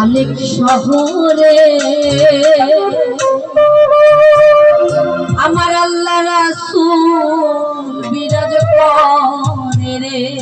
আলেক শহরে। আমার আল্লাহ রাসূল বিরাজ করে রে।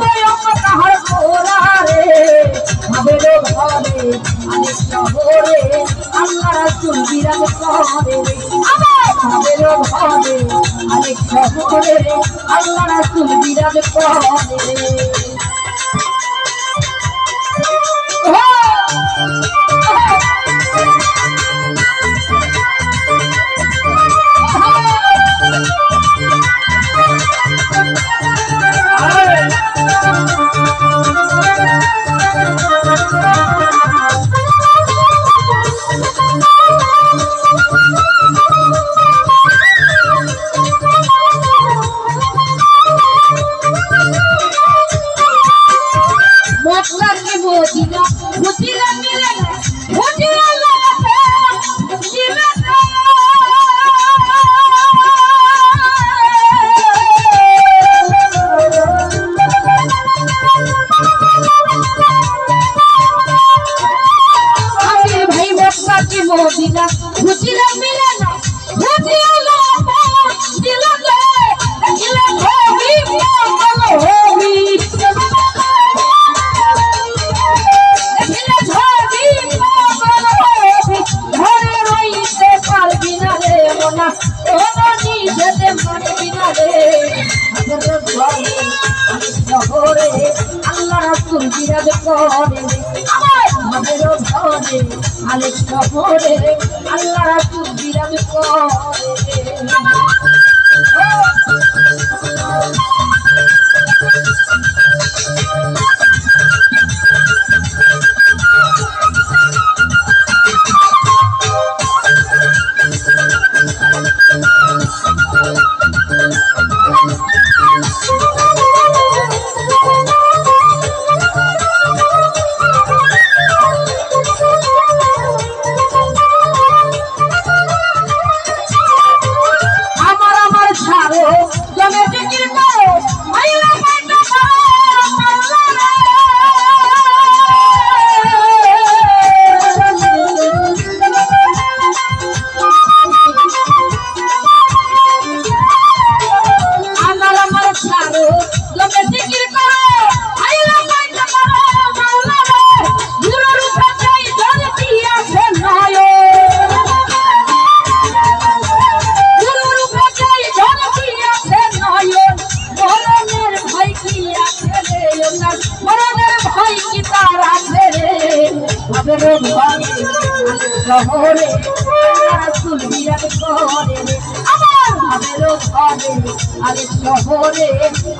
ঘরে আরেক ঘরে আল্লাহ রাসুল বিরাজ করে যাবে করে আমাদের ঘরে আলেক শহরে আল্লাহ তুই বিরাজ করে আমাদের শহরে তুলিয়ার শহরে আমার ঘরে আরে শহরে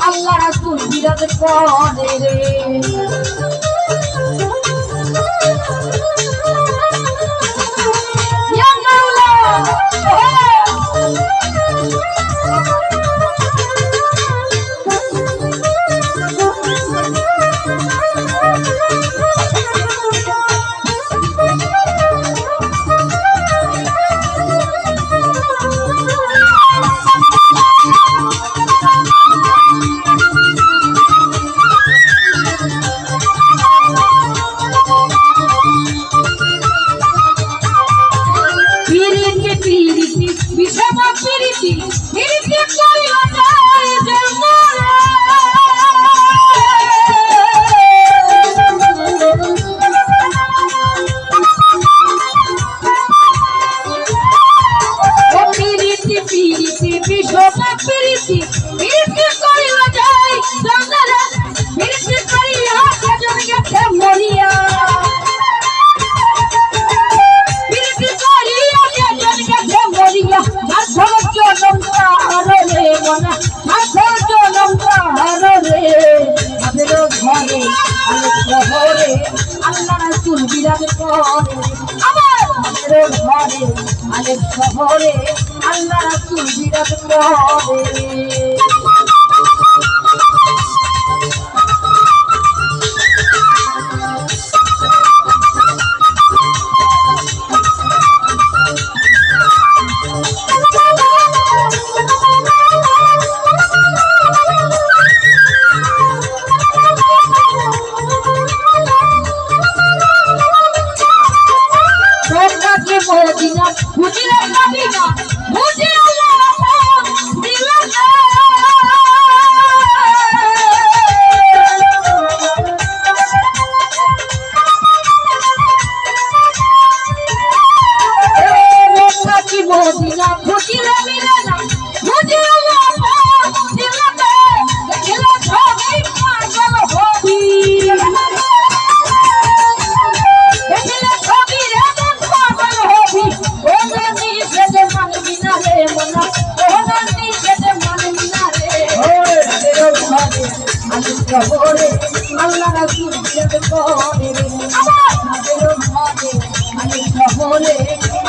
আল্লাহ রাসুল বিরাজ করে রে। শহরে আল্লাহ রাসুল বিরাজ করে। আমাদের ঘরে আলেক শহরে আল্লাহ রাসুল বিরাজ করে।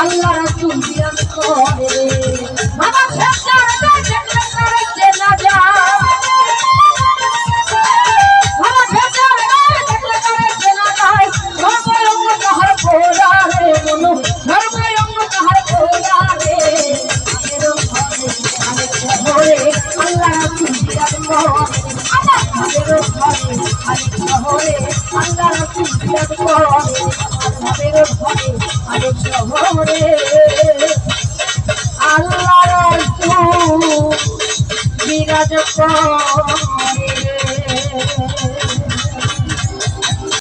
আল্লাহ আল্লাহ বিরাজ কর